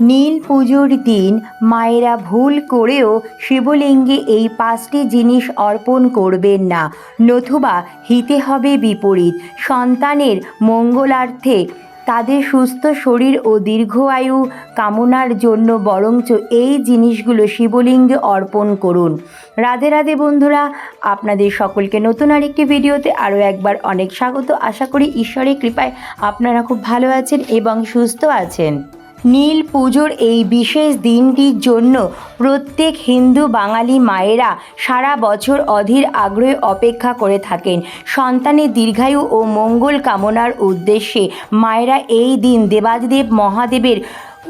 নীল পুজোর দিন মায়েরা ভুল করেও শিবলিঙ্গে এই পাঁচটি জিনিস অর্পণ করবেন না। নতুবা হিতে হবে বিপরীত। সন্তানের মঙ্গলার্থে তাদের সুস্থ শরীর ও দীর্ঘায়ু কামনার জন্য বরঞ্চ এই জিনিসগুলো শিবলিঙ্গে অর্পণ করুন। রাধে রাধে বন্ধুরা, আপনাদের সকলকে নতুন আরেকটি ভিডিওতে আরও একবার অনেক স্বাগত। আশা করি ঈশ্বরের কৃপায় আপনারা খুব ভালো আছেন এবং সুস্থ আছেন। নীল পুজোর এই বিশেষ দিনটির জন্য প্রত্যেক হিন্দু বাঙালি মায়েরা সারা বছর অধীর আগ্রহে অপেক্ষা করে থাকেন। সন্তানের দীর্ঘায়ু ও মঙ্গল কামনার উদ্দেশ্যে মায়েরা এই দিন দেবাদিদেব মহাদেবের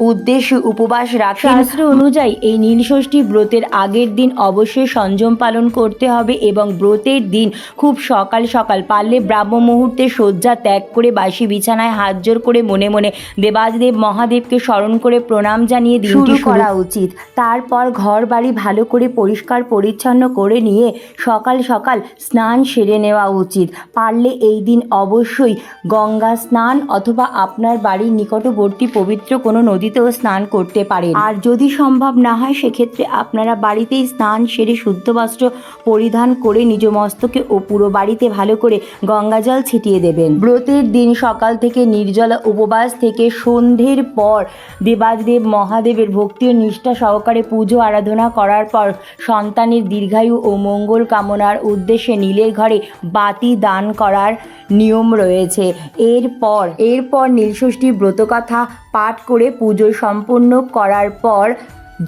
উদ্দেশ্যে উপবাস রাখেন শাস্ত্র অনুযায়ী এই নীলষষ্ঠী ব্রতের আগের দিন অবশ্যই সংযম পালন করতে হবে এবং ব্রতের দিন খুব সকাল সকাল পারলে ব্রাহ্ম মুহূর্তে শয্যা ত্যাগ করে বাসি বিছানায় হাত জোর করে মনে মনে দেবাদিদেব মহাদেবকে স্মরণ করে প্রণাম জানিয়ে শুরু করা উচিত। তারপর ঘর বাড়ি ভালো করে পরিষ্কার পরিচ্ছন্ন করে নিয়ে সকাল সকাল স্নান সেরে নেওয়া উচিত। পারলে এই দিন অবশ্যই গঙ্গা স্নান অথবা আপনার বাড়ির নিকটবর্তী পবিত্র কোনো নদীতেও স্নান করতে পারেন। আর যদি সম্ভব না হয়, সেক্ষেত্রে আপনারা বাড়িতেই স্নান সেরে শুদ্ধ বস্ত্র পরিধান করে নিজ মস্তকে ও পুরো বাড়িতে ভালো করে গঙ্গা জল ছিটিয়ে দেবেন। ব্রতের দিন সকাল থেকে নির্জলা উপবাস থেকে সন্ধ্যের পর দেবাদেব মহাদেবের ভক্তি ও নিষ্ঠা সহকারে পুজো আরাধনা করার পর সন্তানের দীর্ঘায়ু ও মঙ্গল কামনার উদ্দেশ্যে নীলের ঘরে বাতি দান করার নিয়ম রয়েছে। এরপর এরপর নীলষষ্ঠী ব্রতকথা পাঠ করে পুজো সম্পন্ন করার পর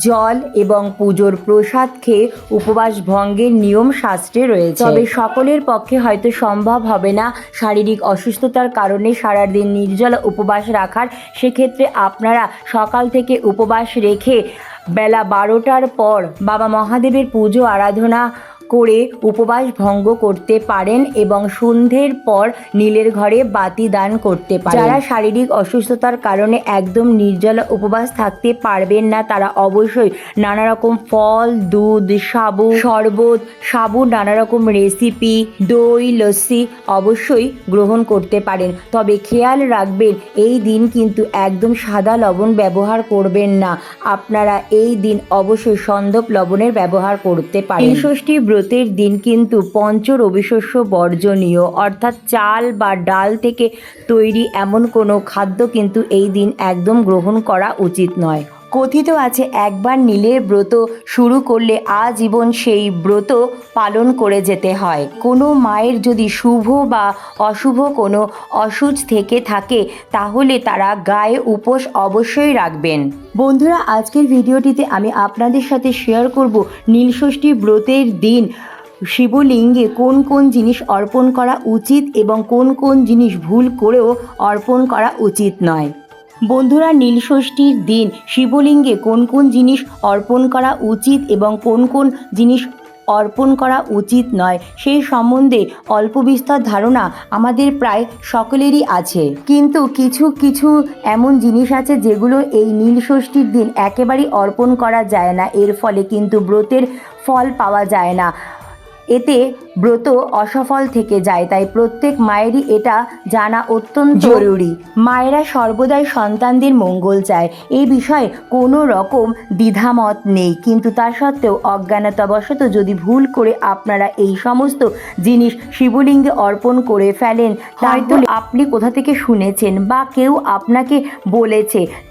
জল এবং পুজোর প্রসাদ খেয়ে উপবাস ভঙ্গের নিয়ম শাস্ত্রে রয়েছে। তবে সকলের পক্ষে হয়তো সম্ভব হবে না শারীরিক অসুস্থতার কারণে সারাদিন নির্জলা উপবাস রাখার। সেক্ষেত্রে আপনারা সকাল থেকে উপবাস রেখে বেলা বারোটার পর বাবা মহাদেবের পুজো আরাধনা করে উপবাস ভঙ্গ করতে পারেন এবং সন্ধ্যের পর নীলের ঘরে বাতি দান করতে পারেন। যারা শারীরিক অসুস্থতার কারণে একদম নির্জলা উপবাস থাকতে পারবেন না, তারা অবশ্যই নানা রকম ফল, দুধ, সাবু, শরবত, সাবু নানা রকম রেসিপি দই, লস্যি অবশ্যই গ্রহণ করতে পারেন। তবে খেয়াল রাখবেন, এই দিন কিন্তু একদম সাদা লবণ ব্যবহার করবেন না। আপনারা এই দিন অবশ্যই সন্দপ লবণের ব্যবহার করতে পারেন। ষষ্ঠী ব্রতের দিন কিন্তু পঞ্চ রবিশস্য বর্জনীয়। অর্থাৎ চাল বা ডাল থেকে তৈরি এমন কোনো খাদ্য কিন্তু এই দিন একদম গ্রহণ করা উচিত নয়। কথিত আছে, একবার নীলের ব্রত শুরু করলে আজীবন সেই ব্রত পালন করে যেতে হয়। কোনো মায়ের যদি শুভ বা অশুভ কোনো অসুচ থেকে থাকে, তাহলে তারা গায়ে উপোস অবশ্যই রাখবেন। বন্ধুরা, আজকের ভিডিওটিতে আমি আপনাদের সাথে শেয়ার করব নীলষষ্ঠী ব্রতের দিন। শিবলিঙ্গে কোন কোন জিনিস অর্পণ করা উচিত এবং কোন কোন জিনিস ভুল করেও অর্পণ করা উচিত নয়। বন্ধুরা, নীলষষ্ঠীর দিন শিবলিঙ্গে কোন কোন জিনিস অর্পণ করা উচিত এবং কোন কোন জিনিস অর্পণ করা উচিত নয়, সেই সম্বন্ধে অল্প বিস্তর ধারণা আমাদের প্রায় সকলেরই আছে। কিন্তু কিছু কিছু এমন জিনিস আছে যেগুলো এই নীলষষ্ঠীর দিন একেবারেই অর্পণ করা যায় না। এর ফলে কিন্তু ব্রতের ফল পাওয়া যায় না। এতে ব্রত অসফল থেকে যায় তাই প্রত্যেক মায়েরই এটা জানা অত্যন্ত জরুরি। মায়েরা সর্বদাই সন্তানদের মঙ্গল চায়। এই বিষয়ে কোনো রকম দ্বিধামত নেই। কিন্তু তা সত্ত্বেও অজ্ঞানতাবশত যদি ভুল করে আপনারা এই সমস্ত জিনিস শিবলিঙ্গে অর্পণ করে ফেলেন হয়তো আপনি কোথা থেকে শুনেছেন বা কেউ আপনাকে বলেছে?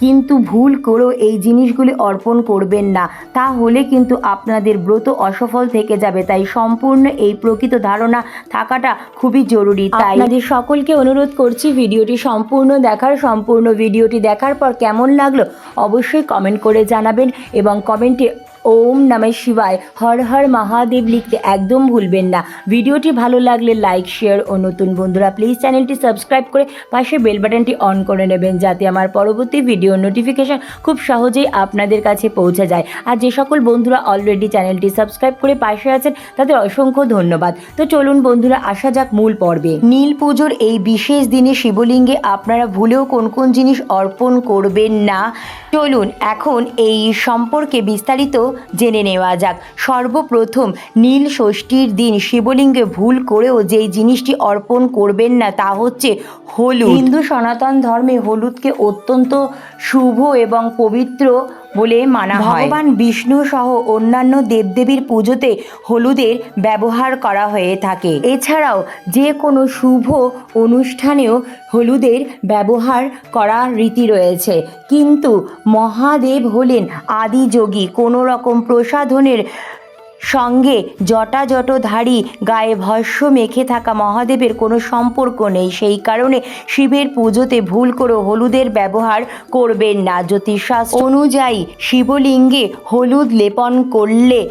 কিন্তু ভুল করেও এই জিনিসগুলি অর্পণ করবেন না। তাহলে কিন্তু আপনাদের ব্রত অসফল থেকে যাবে। তাই সম্পূর্ণ এই প্রকৃত ধারণা থাকাটা খুবই জরুরি। তাই আপনাদের সকলকে অনুরোধ করছি ভিডিওটি সম্পূর্ণ দেখার, সম্পূর্ণ ভিডিওটি দেখার পর কেমন লাগল অবশ্যই কমেন্ট করে জানাবেন এবং কমেন্টে ওম নমঃ শিবায়। হর হর মহাদেব লিখতে একদম ভুলবেন না। ভিডিওটি ভালো লাগলে লাইক, শেয়ার ও নতুন বন্ধুরা প্লিজ চ্যানেলটি সাবস্ক্রাইব করে পাশে বেল বাটনটি অন করে নেবেন যাতে আমার পরবর্তী ভিডিও নোটিফিকেশন খুব সহজেই আপনাদের কাছে পৌঁছে যায়। আর যে সকল বন্ধুরা অলরেডি চ্যানেলটি সাবস্ক্রাইব করে পাশে আছেন, তাদের অসংখ্য ধন্যবাদ। তো চলুন বন্ধুরা, আসা যাক মূল পর্বে। নীল পুজোর এই বিশেষ দিনে শিবলিঙ্গে আপনারা ভুলেও কোন কোন জিনিস অর্পণ করবেন না। চলুন, এখন এই সম্পর্কে বিস্তারিত জেনে নেওয়া যাক। সর্বপ্রথম নীল ষষ্ঠীর দিন শিবলিঙ্গে ভুল করেও যেই জিনিসটি অর্পণ করবেন না তা হচ্ছে হলুদ। হিন্দু সনাতন ধর্মে হলুদকে অত্যন্ত শুভ এবং পবিত্র বলে মানা হয়। ভগবান বিষ্ণু সহ অন্যান্য দেবদেবীর পুজোতে হলুদের ব্যবহার করা হয়ে থাকে। এছাড়াও যে কোনো শুভ অনুষ্ঠানেও হলুদের ব্যবহার করা রীতি রয়েছে। কিন্তু মহাদেব হলেন আদিযোগী। কোনো রকম প্রসাধনের সঙ্গে জটাজটধারী গায়ে ভস্য মেখে থাকা মহাদেবের কোনো সম্পর্ক নেই। সেই কারণে শিবের পুজোতে ভুল করে হলুদের ব্যবহার করবেন না। জ্যোতিষশাস্ত্র অনুযায়ী শিবলিঙ্গে হলুদ লেপন করলে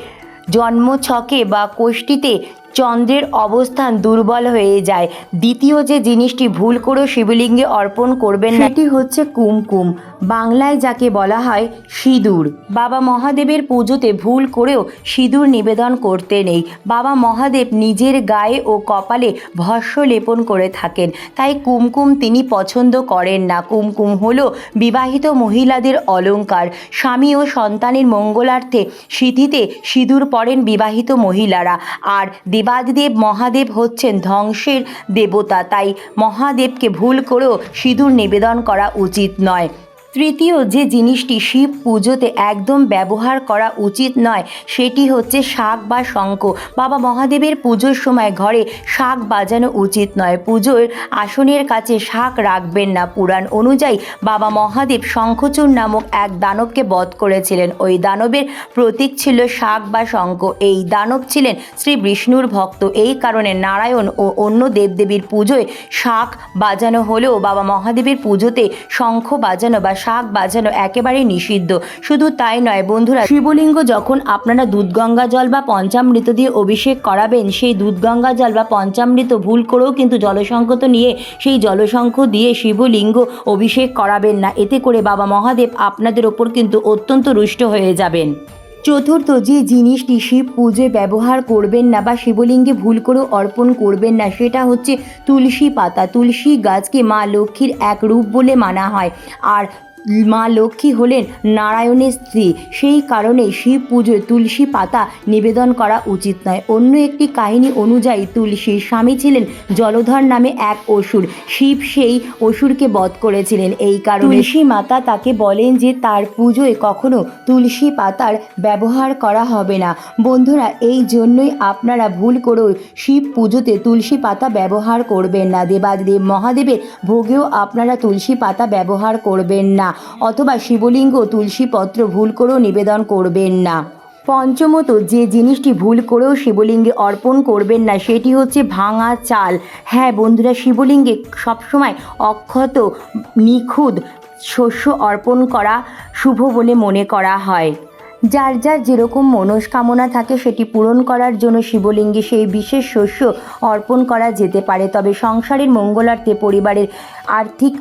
জন্মছকে বা কোষ্ঠীতে চন্দ্রের অবস্থান দুর্বল হয়ে যায়। দ্বিতীয় যে জিনিসটি ভুল করেও শিবলিঙ্গে অর্পণ করবেন না, সেটি হচ্ছে কুমকুম। বাংলায় যাকে বলা হয় সিঁদুর। বাবা মহাদেবের পুজোতে ভুল করেও সিঁদুর নিবেদন করতে নেই। বাবা মহাদেব নিজের গায়ে ও কপালে ভস্য লেপন করে থাকেন। তাই কুমকুম তিনি পছন্দ করেন না। কুমকুম হল বিবাহিত মহিলাদের অলংকার। স্বামী ও সন্তানের মঙ্গলার্থে সিঁথিতে সিঁদুর পরেন বিবাহিত মহিলারা। আর দেবাদিদেব মহাদেব হচ্ছেন ধ্বংসের দেবতা তাই মহাদেবকে ভুল করেও সিঁদুর নিবেদন করা উচিত নয়। তৃতীয় যে জিনিসটি শিব পুজোতে একদম ব্যবহার করা উচিত নয়, সেটি হচ্ছে শাক বা শঙ্খ। বাবা মহাদেবের পুজোর সময় ঘরে শাক বাজানো উচিত নয়। পুজোর আসনের কাছে শাক রাখবেন না। পুরাণ অনুযায়ী বাবা মহাদেব শঙ্খচূড় নামক এক দানবকে বধ করেছিলেন। ওই দানবের প্রতীক ছিল শাক বা শঙ্খ। এই দানব ছিলেন শ্রী বিষ্ণুর ভক্ত। এই কারণে নারায়ণ ও অন্য দেবদেবীর পুজোয় শাক বাজানো হলেও বাবা মহাদেবের পুজোতে শঙ্খ বাজানো বা শাক বাজানো একেবারে নিষিদ্ধ। শুধু তাই নয় বন্ধুরা, শিবলিঙ্গ যখন আপনারা দুধগঙ্গা জল বা পঞ্চামৃত দিয়ে অভিষেক করাবেন, সেই দুধগঙ্গা জল বা পঞ্চামৃত ভুল করেও কিন্তু জলসংকত নিয়ে, সেই জলসংখ দিয়ে শিবলিঙ্গ অভিষেক করাবেন না। এতে করে বাবা মহাদেব আপনাদের ওপর কিন্তু অত্যন্ত রুষ্ট হয়ে যাবেন। চতুর্থ, যে জিনিসটি শিব পুজোয় ব্যবহার করবেন না বা শিবলিঙ্গে ভুল করেও অর্পণ করবেন না, সেটা হচ্ছে তুলসী পাতা। তুলসী গাছকে মা লক্ষ্মীর এক রূপ বলে মানা হয়। আর মা লক্ষ্মী হলেন নারায়ণের স্ত্রী। সেই কারণে শিব পুজোয় তুলসী পাতা নিবেদন করা উচিত নয়। অন্য একটি কাহিনী অনুযায়ী তুলসীর স্বামী ছিলেন জলধর নামে এক অসুর। শিব সেই অসুরকে বধ করেছিলেন। এই কারণে তুলসী মাতা তাকে বলেন যে তার পুজোয় কখনো তুলসী পাতার ব্যবহার করা হবে না। বন্ধুরা, এই জন্যই আপনারা ভুল করেও শিব পুজোতে তুলসী পাতা ব্যবহার করবেন না। দেবাদেব মহাদেবের ভোগেও আপনারা তুলসী পাতা ব্যবহার করবেন না। অথবা শিবলিঙ্গ তুলসী পত্র ভুল করেও নিবেদন করবেন না। পঞ্চমত, যে জিনিসটি ভুল করেও শিবলিঙ্গে অর্পণ করবেন না, সেটি হচ্ছে ভাঙা চাল। হ্যাঁ বন্ধুরা, শিবলিঙ্গে সবসময় অক্ষত, নিখুঁত শস্য অর্পণ করা শুভ বলে মনে করা হয়। যার যার যেরকম মনস্কামনা থাকে, সেটি পূরণ করার জন্য শিবলিঙ্গে সেই বিশেষ শস্য অর্পণ করা যেতে পারে। তবে সংসারের মঙ্গলার্থে, পরিবারের আর্থিক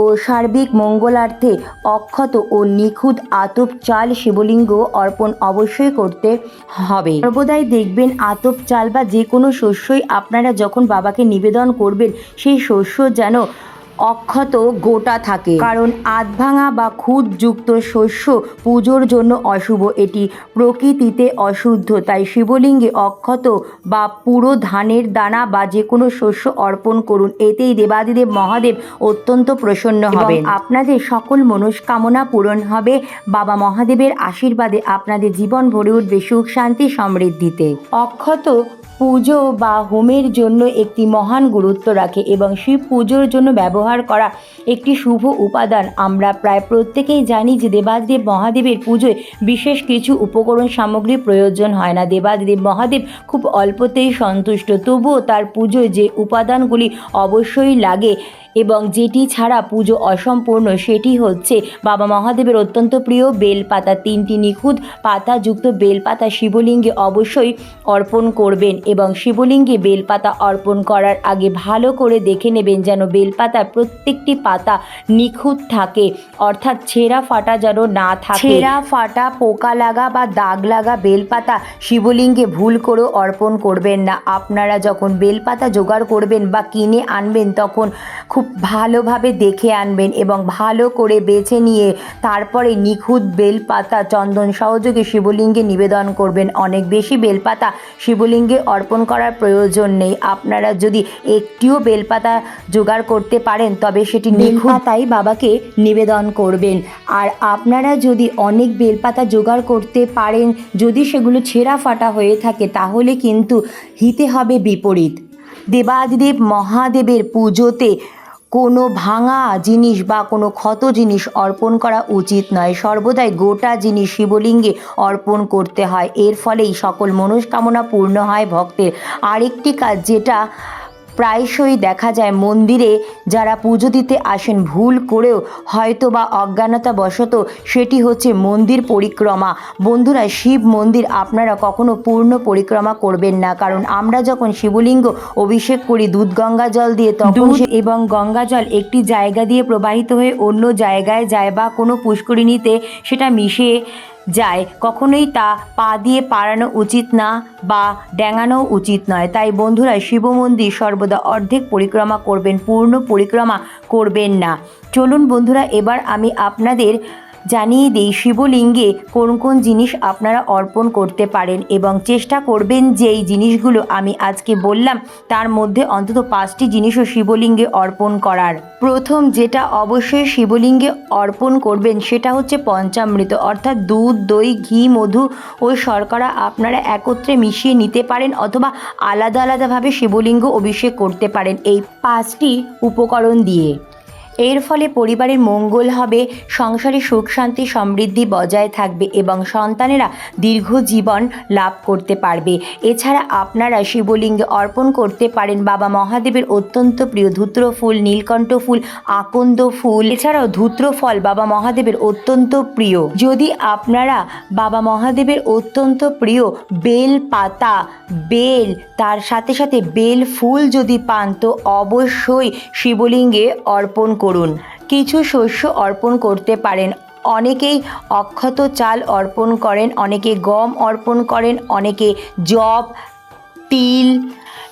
ও সার্বিক মঙ্গলার্থে অক্ষত ও নিখুঁত আতপ চাল শিবলিঙ্গ অর্পণ অবশ্যই করতে হবে। সর্বদাই দেখবেন আতপ চাল বা যে কোনো শস্যই আপনারা যখন বাবাকে নিবেদন করবেন, সেই শস্য যেন অক্ষত গোটা থাকে। কারণ আধভাঙা বা খুদযুক্ত শস্য পুজোর জন্য অশুভ। এটি প্রকৃতিতে অশুদ্ধ। তাই শিবলিঙ্গে অক্ষত বা পুরো ধানের দানা বা যে কোনো শস্য অর্পণ করুন। এতেই দেবাদিদেব মহাদেব অত্যন্ত প্রসন্ন হবেন। আপনাদের সকল মনস্কামনা পূরণ হবে বাবা মহাদেবের আশীর্বাদে আপনাদের জীবন ভরে উঠবে সুখ শান্তি সমৃদ্ধিতে। অক্ষত পুজো বা হোমের জন্য একটি মহান গুরুত্ব রাখে এবং শিব পুজোর জন্য ব্যবহার করা একটি শুভ উপাদান। আমরা প্রায় প্রত্যেকেই জানি যে দেবাদেব মহাদেবের পুজোয় বিশেষ কিছু উপকরণ সামগ্রী প্রয়োজন হয় না। দেবাদেব মহাদেব খুব অল্পতেই সন্তুষ্ট, তবুও তার পুজোয় যে উপাদানগুলি অবশ্যই লাগে এবং যেটি ছাড়া পুজো অসম্পূর্ণ, সেটি হচ্ছে বাবা মহাদেবের অত্যন্ত প্রিয় বেলপাতা। তিনটি নিখুঁত পাতাযুক্ত বেলপাতা শিবলিঙ্গে অবশ্যই অর্পণ করবেন। এবং শিবলিঙ্গে বেলপাতা অর্পণ করার আগে ভালো করে দেখে নেবেন যেন বেলপাতা প্রত্যেকটি পাতা নিখুঁত থাকে, অর্থাৎ ছেঁড়া ফাটা যেন না থাকে। ছেঁড়া ফাটা, পোকা লাগা বা দাগ লাগা বেলপাতা শিবলিঙ্গে ভুল করেও অর্পণ করবেন না। আপনারা যখন বেলপাতা জোগাড় করবেন বা কিনে আনবেন, তখন খুব ভালোভাবে দেখে আনবেন এবং ভালো করে বেছে নিয়ে তারপরে নিখুঁত বেলপাতা চন্দন সহযোগে শিবলিঙ্গে নিবেদন করবেন। অনেক বেশি বেলপাতা শিবলিঙ্গে অর্পণ করার প্রয়োজন নেই। আপনারা যদি একটিও বেলপাতা জোগাড় করতে পারেন তবে সেটি নিখুঁতাই বাবাকে নিবেদন করবেন। আর আপনারা যদি অনেক বেলপাতা জোগাড় করতে পারেন যদি সেগুলো ছেঁড়া ফাটা হয়ে থাকে তাহলে কিন্তু হিতে হবে বিপরীত। দেবাদিদেব মহাদেবের পুজোতে কোনো ভাঙা জিনিস বা কোনো ক্ষত জিনিস অর্পণ করা উচিত নয়। সর্বদাই গোটা জিনিস শিবলিঙ্গে অর্পণ করতে হয়, এর ফলেই সকল মনস্কামনা পূর্ণ হয় ভক্তের। আরেকটি কাজ যেটা প্রায়শই দেখা যায় মন্দিরে যারা পুজো দিতে আসেন ভুল করেও হয়তো বা অজ্ঞানতাবশত সেটি হচ্ছে মন্দির পরিক্রমা। বন্ধুরা শিব মন্দির আপনারা কখনো পূর্ণ পরিক্রমা করবেন না কারণ আমরা যখন শিবলিঙ্গ অভিষেক করি দুধ গঙ্গা জল দিয়ে তখন এবং গঙ্গা জল একটি জায়গা দিয়ে প্রবাহিত হয়ে অন্য জায়গায় যায় বা কোনো পুষ্করিণীতে সেটা মিশে যায়, কখনোই তা পা দিয়ে পাড়ানো উচিত না বা ড্যাঙানো উচিত নয়। তাই বন্ধুরা, শিব মন্দির সর্বদা অর্ধেক পরিক্রমা করবেন, পূর্ণ পরিক্রমা করবেন না। চলুন বন্ধুরা, এবার আমি আপনাদের জানিয়ে দিই, শিবলিঙ্গে কোন কোন জিনিস আপনারা অর্পণ করতে পারেন এবং চেষ্টা করবেন যে এই জিনিসগুলো আমি আজকে বললাম, তার মধ্যে অন্তত পাঁচটি জিনিসও শিবলিঙ্গে অর্পণ করার। প্রথম যেটা অবশ্যই শিবলিঙ্গে অর্পণ করবেন সেটা হচ্ছে পঞ্চামৃত, অর্থাৎ দুধ, দই, ঘি, মধু ও শর্করা আপনারা একত্রে মিশিয়ে নিতে পারেন অথবা আলাদা আলাদাভাবে শিবলিঙ্গ অভিষেক করতে পারেন এই পাঁচটি উপকরণ দিয়ে। এর ফলে পরিবারের মঙ্গল হবে, সংসারে সুখ, শান্তি, সমৃদ্ধি বজায় থাকবে এবং সন্তানেরা দীর্ঘ জীবন লাভ করতে পারবে। এছাড়া আপনারা শিবলিঙ্গে অর্পণ করতে পারেন বাবা মহাদেবের অত্যন্ত প্রিয় ধূত্র ফুল, নীলকণ্ঠ ফুল, আকন্দ ফুল। এছাড়াও ধূত্র ফল বাবা মহাদেবের অত্যন্ত প্রিয়। যদি আপনারা বাবা মহাদেবের অত্যন্ত প্রিয় বেল পাতা, বেল, তার সাথে সাথে বেল ফুল যদি পান, তো অবশ্যই শিবলিঙ্গে অর্পণ করুন। কিছু শস্য অর্পণ করতে পারেন। অনেকেই অক্ষত চাল অর্পণ করেন, অনেকে গম অর্পণ করেন, অনেকে জব তিল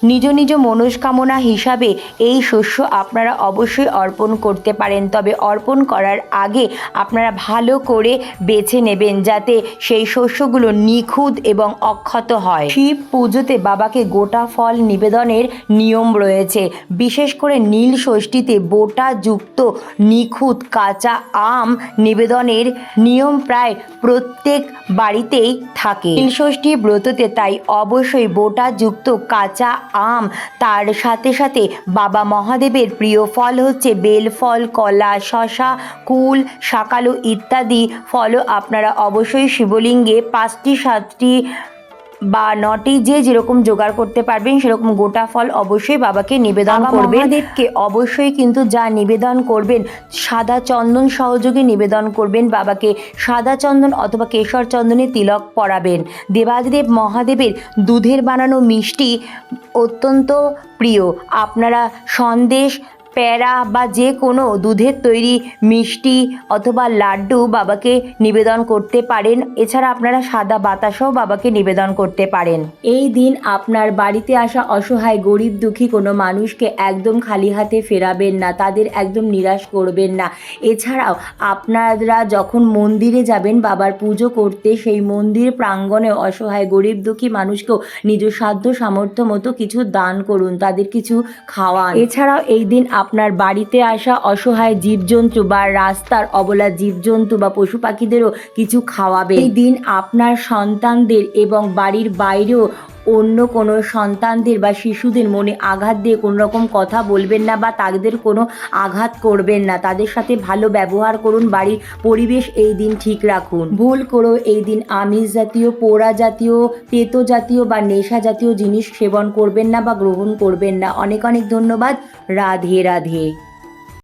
নিজ নিজ মনস্কামনা হিসাবে এই শস্য আপনারা অবশ্যই অর্পণ করতে পারেন। তবে অর্পণ করার আগে আপনারা ভালো করে বেছে নেবেন যাতে সেই শস্যগুলো নিখুঁত এবং অক্ষত হয়। শিব পুজোতে বাবাকে গোটা ফল নিবেদনের নিয়ম রয়েছে। বিশেষ করে নীল ষষ্ঠীতে বোটা যুক্ত নিখুঁত কাঁচা আম নিবেদনের নিয়ম প্রায় প্রত্যেক বাড়িতেই থাকে। নীল ষষ্ঠী ব্রততে তাই অবশ্যই বোটা যুক্ত কাঁচা আম। তার সাথে সাথে বাবা মহাদেবের প্রিয় ফল হচ্ছে বেল ফল, কলা, শশা, কুল, শাকালু ইত্যাদি। ফলও আপনারা অবশ্যই শিবলিঙ্গে পাঁচটি, সাতটি বা নটি যে যেরকম জোগাড় করতে পারবেন সেরকম গোটা ফল অবশ্যই বাবাকে নিবেদন করবেন। মহাদেবকে অবশ্যই কিন্তু যা নিবেদন করবেন সাদা চন্দন সহযোগে নিবেদন করবেন বাবাকে। সাদা চন্দন অথবা কেশর চন্দনে তিলক পরাবেন। দেবাদিদেব মহাদেবের দুধের বানানো মিষ্টি অত্যন্ত প্রিয়। আপনারা সন্দেশ প্যারা বা যে কোনো দুধের তৈরি মিষ্টি অথবা লাড্ডু বাবাকে নিবেদন করতে পারেন। এছাড়া আপনারা সাদা বাতাসও বাবাকে নিবেদন করতে পারেন। এই দিন আপনার বাড়িতে আসা অসহায়, গরিব, দুঃখী কোনো মানুষকে একদম খালি হাতে ফেরাবেন না, তাদের একদম নিরাশ করবেন না। এছাড়াও আপনারা যখন মন্দিরে যাবেন, বাবার পুজো করতে, সেই মন্দির প্রাঙ্গণে অসহায়, গরিব, দুঃখী মানুষকেও নিজ সাধ্য সামর্থ্য মতো কিছু দান করুন, তাদের কিছু খাওয়া এছাড়াও এই দিন আপনার বাড়িতে আসা অসহায় জীবজন্তু বা রাস্তার অবলা জীবজন্তু বা পশু পাখিদেরও কিছু খাওয়াবে এই দিন আপনার সন্তানদের এবং বাড়ির বাইরেও অন্য কোনো সন্তানদের বা শিশুদের মনে আঘাত দিয়ে কোনো রকম কথা বলবেন না বা তাদের কোনো আঘাত করবেন না। তাদের সাথে ভালো ব্যবহার করুন, বাড়ির পরিবেশ এই দিন ঠিক রাখুন। ভুল করেও এই দিন, আমিষ জাতীয়, পোড়া জাতীয়, তেতো জাতীয় বা নেশা জাতীয় জিনিস সেবন করবেন না বা গ্রহণ করবেন না। অনেক অনেক ধন্যবাদ। রাধে রাধে।